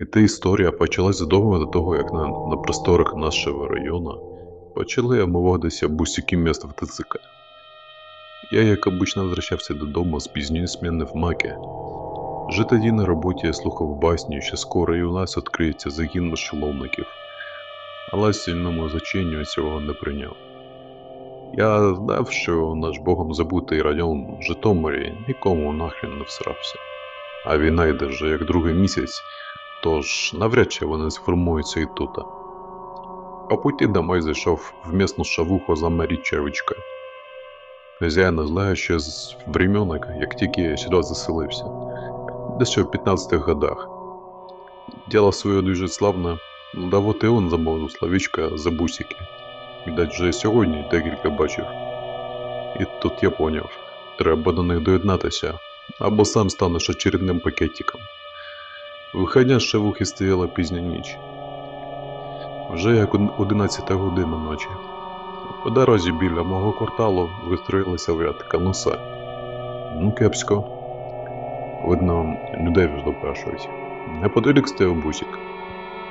І та історія почалась задовго до того, як на, на просторах нашого району почали омиватися бусики міст в ТЦК. Я, як обично, возвращався додому з пізньої зміни в макі. Вже тоді на роботі я слухав басню, що скоро і у нас відкриється загін мишоловників, але сильному значенню цього не прийняв. Я знав, що наш богом забутий район Житомирі нікому нахрен не всрався. А війна йде вже як другий місяць, тож навряд чи вони сформуються і тут. По путі домой зайшов в місну шавуху за Марі Червичка. Хазяїна знаю ще з временок, як тільки сюди заселився. Десь в 15-х годах. Діло своє дуже славно, да от і он замовив словічка за бусики. Відать, вже сьогодні декілька бачив. І тут я поняв, треба до них доєднатися, або сам станеш очередним пакетиком. Виходня з шавухи стояла пізня ніч. Вже як 11 година ночі. По дорозі біля мого кварталу вистроїлися в ряд кануса. Ну, кепсько. Видно, людей вже допрашують. Неподалік стояв бусик.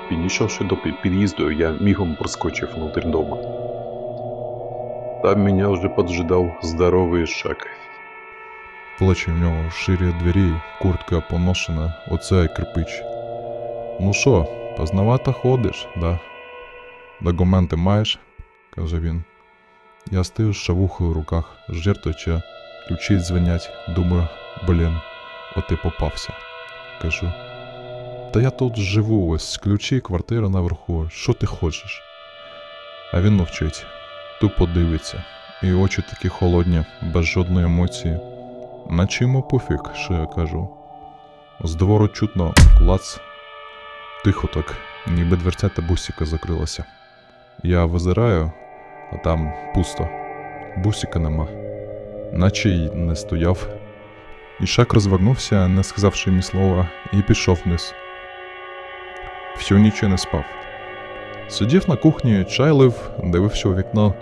Підійшовши до під'їзду, я мігом проскочив внутрь дома. Там меня вже поджидав здоровий шак. Плечі в нього ширі двері, куртка поношена, оце кирпич. Ну що, познавато ходиш, да? Документи маєш? каже він. Я стою з шавухою в руках, жертвуючи, ключі дзвенять, думаю, блін, от і попався. Кажу. Та я тут живу, ось ключі, квартира наверху, що ти хочеш? А він мовчить, тупо дивиться, і очі такі холодні, без жодної емоції. Наче йому пофіг, що я кажу. З двору чутно клац. Тихо так, ніби дверцята бусика закрилася. Я визираю, а там пусто. Бусика нема. Наче й не стояв. Ішак розвернувся, не сказавши мені слова, і пішов вниз. Всю ніч я не спав. Сидів на кухні, чай лив, дивився у вікно.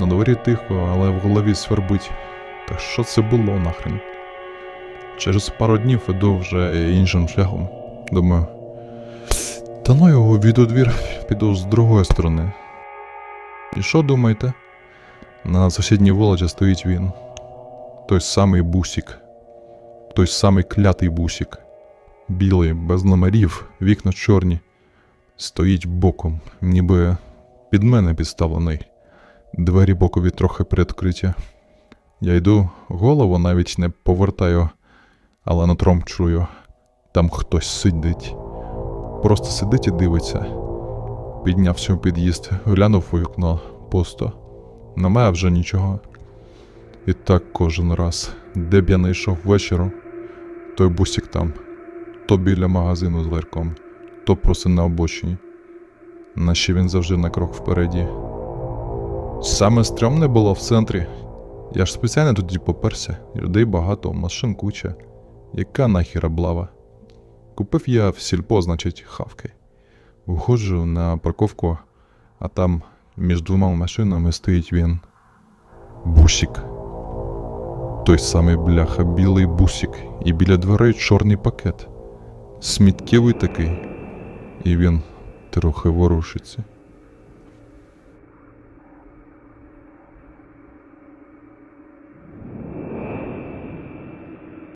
На дворі тихо, але в голові свербить. Та що це було нахрен? Через пару днів іду вже іншим шляхом. Думаю. Та ну його віду двір піду з другої сторони. І що думаєте? На сусідній вулиці стоїть він. Той самий бусик. Той самий клятий бусик. Білий, без номерів, вікна чорні. Стоїть боком, ніби під мене підставлений. Двері бокові трохи приоткриті. Я йду, голову навіть не повертаю, але нутром чую. Там хтось сидить. Просто сидить і дивиться. Піднявся у під'їзд, глянув у вікно пусто. Немає вже нічого. І так кожен раз, де б я не йшов вечором, той бусик там, то біля магазину з ларьком, то просто на обочині. Наче він завжди на крок впереді. Саме стрьомне було в центрі, я ж спеціально тоді поперся, людей багато, машин куча. Яка нахіра блава? Купив я в сільпо, значить, хавки. Виходжу на парковку, а там між двома машинами стоїть він. Бусик. Той самий бляха, білий бусик, і біля дверей чорний пакет. Смітківий такий. І він трохи ворушиться.